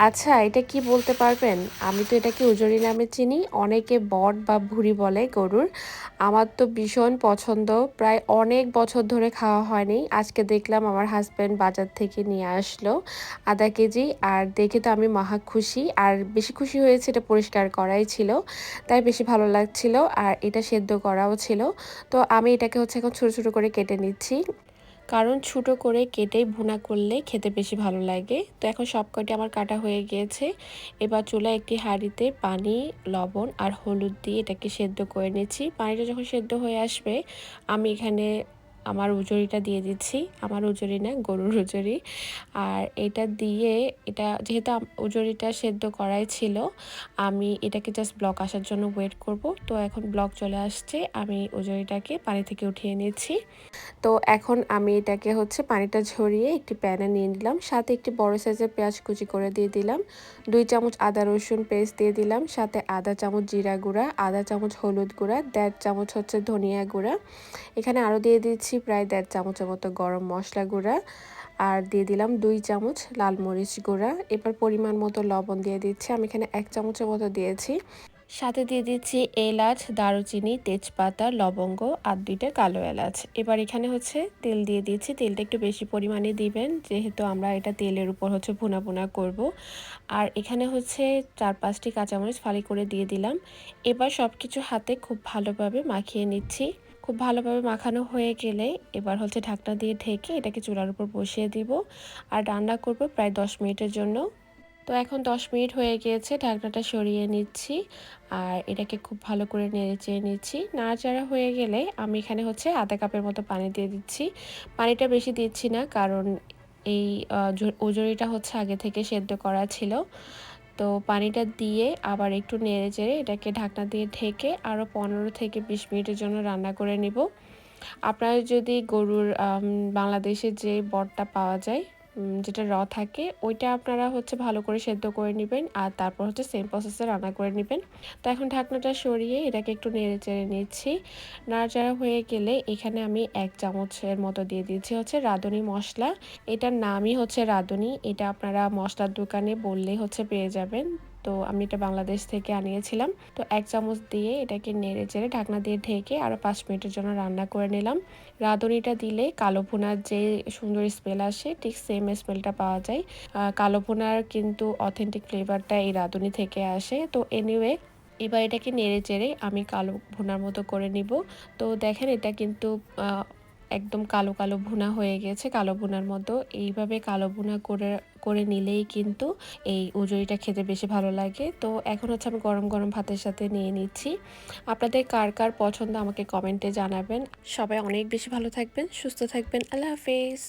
আচ্ছা এটা কি বলতে পারবেন? আমি তো এটাকে উজরি নামে চিনি। অনেকে বট বা ভুড়ি বলে গরুর। আমার তো ভীষণ পছন্দ। প্রায় অনেক বছর ধরে খাওয়া হয়নি। আজকে দেখলাম আমার হাজব্যান্ড বাজার থেকে নিয়ে আসলো আধা কেজি। আর দেখে তো আমি মহা খুশি। আর বেশি খুশি হয়েছে এটা পরিষ্কার করাই ছিল। তাই বেশি ভালো লাগছিল। আর এটা সেদ্ধ করাও ছিল। তো আমি এটাকে হচ্ছে এখন ছোটো ছোটো করে কেটে নিচ্ছি। কারণ ছোটো করে কেটে ভুনা করলে খেতে বেশি ভালো লাগে। তো এখন সব কয়টি আমার কাটা হয়ে গিয়েছে। এবার চুলা একটি হাঁড়িতে পানি, লবণ আর হলুদ দিয়ে এটাকে সেদ্ধ করে নিচ্ছি। পানিটা যখন সেদ্ধ হয়ে আসবে, আমি এখানে আমার উজরিটা দিয়ে দিচ্ছি। আমার উজরি না, গরুর উজরি। আর এটা দিয়ে, এটা যেহেতু উজরিটা সেদ্ধ করাই ছিল, আমি এটাকে জাস্ট ব্লক আসার জন্য ওয়েট করব। তো এখন ব্লক চলে আসছে, আমি উজরিটাকে পানি থেকে উঠিয়ে নিচ্ছি। তো এখন আমি এটাকে হচ্ছে পানিটা ঝরিয়ে একটি প্যানে নিয়ে নিলাম। সাথে একটি বড় সাইজের পেঁয়াজ কুচি করে দিয়ে দিলাম। দুই চামচ আদা, রসুন পেস্ট দিয়ে দিলাম। সাথে আধা চামচ জিরা গুঁড়া, আধা চামচ হলুদ গুঁড়া, দেড় চামচ হচ্ছে ধনিয়া গুঁড়া। এখানে আরও দিয়ে দিচ্ছি প্রায় দেড় চামচের মতো গরম মশলা গুঁড়া। আর দিয়ে দিলাম দুই চামচ লাল মরিচ গুঁড়া। এবার পরিমাণ মতো লবণ দিয়ে দিচ্ছি, আমি এখানে এক চামচের মতো দিয়েছি। সাথে দিয়ে দিচ্ছি এলাচ, দারুচিনি, তেজপাতা, লবঙ্গ আর দুইটা কালো এলাচ। এবার এখানে হচ্ছে তেল দিয়ে দিচ্ছি, তেলটা একটু বেশি পরিমাণে দিবেন, যেহেতু আমরা এটা তেলের উপর হচ্ছে ভুনা ভুনা করব। আর এখানে হচ্ছে চার পাঁচটি কাঁচামরিচ ফালি করে দিয়ে দিলাম। এবার সব কিছু হাতে খুব ভালোভাবে মাখিয়ে নিচ্ছি। খুব ভালোভাবে মাখানো হয়ে গেলে এবার হচ্ছে ঢাকনা দিয়ে ঢেকে এটাকে চুলার উপর বসিয়ে দিব। আর রান্না করব প্রায় দশ মিনিটের জন্য। তো এখন দশ মিনিট হয়ে গিয়েছে, ঢাকনাটা সরিয়ে নিচ্ছি। আর এটাকে খুব ভালো করে নেড়ে চেড়ে নিচ্ছি। নাড়াচাড়া হয়ে গেলে আমি এখানে হচ্ছে আধা কাপের মতো পানি দিয়ে দিচ্ছি। পানিটা বেশি দিচ্ছি না, কারণ এই ওজরিটা হচ্ছে আগে থেকে সেদ্ধ করা ছিল। তো পানিটা দিয়ে আবার একটু নেড়ে চেড়ে এটাকে ঢাকনা দিয়ে ঢেকে আরও পনেরো থেকে বিশ মিনিটের জন্য রান্না করে নেব। আপনারা যদি গরুর বাংলাদেশে যে বটটা পাওয়া যায় যেটা র থাকে, ওইটা আপনারা হচ্ছে ভালো করে সেদ্ধ করে নেবেন আর তারপর হচ্ছে সেম প্রসেসে রান্না করে নেবেন। তো এখন ঢাকনাটা সরিয়ে এটাকে একটু নেড়ে চেড়ে নিচ্ছি। নাড়াচাড়া হয়ে গেলে এখানে আমি এক চামচের মতো দিয়ে দিচ্ছি হচ্ছে রাঁধুনি মশলা। এটার নামই হচ্ছে রাঁধুনি। এটা আপনারা মশলার দোকানে বললেই হচ্ছে পেয়ে যাবেন। তো আমি এটা বাংলাদেশ থেকে আনিয়েছিলাম। তো এক চামচ দিয়ে এটাকে নেড়ে চেড়ে ঢাকনা দিয়ে ঢেকে আরও পাঁচ মিনিটের জন্য রান্না করে নিলাম। রাঁধুনিটা দিলে কালো ভুনার যে সুন্দর স্মেল আসে, ঠিক সেম স্মেলটা পাওয়া যায়। কালো ভুনার কিন্তু অথেন্টিক ফ্লেভারটা এই রাঁধুনি থেকে আসে। তো এনিওয়ে এবার এটাকে নেড়ে চেড়ে আমি কালো ভুনার মতো করে নিব। তো দেখেন এটা কিন্তু একদম কালো কালো ভুনা হয়ে গেছে। কালো বুনার মতো এইভাবে কালো ভুনা করে করে নিলেই কিন্তু এই উজুরিটা খেতে বেশি ভালো লাগে। তো এখন হচ্ছে আমি গরম গরম ভাতের সাথে নিয়ে নিচ্ছি। আপনাদের কার কার পছন্দ আমাকে কমেন্টে জানাবেন। সবাই অনেক বেশি ভালো থাকবেন, সুস্থ থাকবেন। আল্লাহ হাফেজ।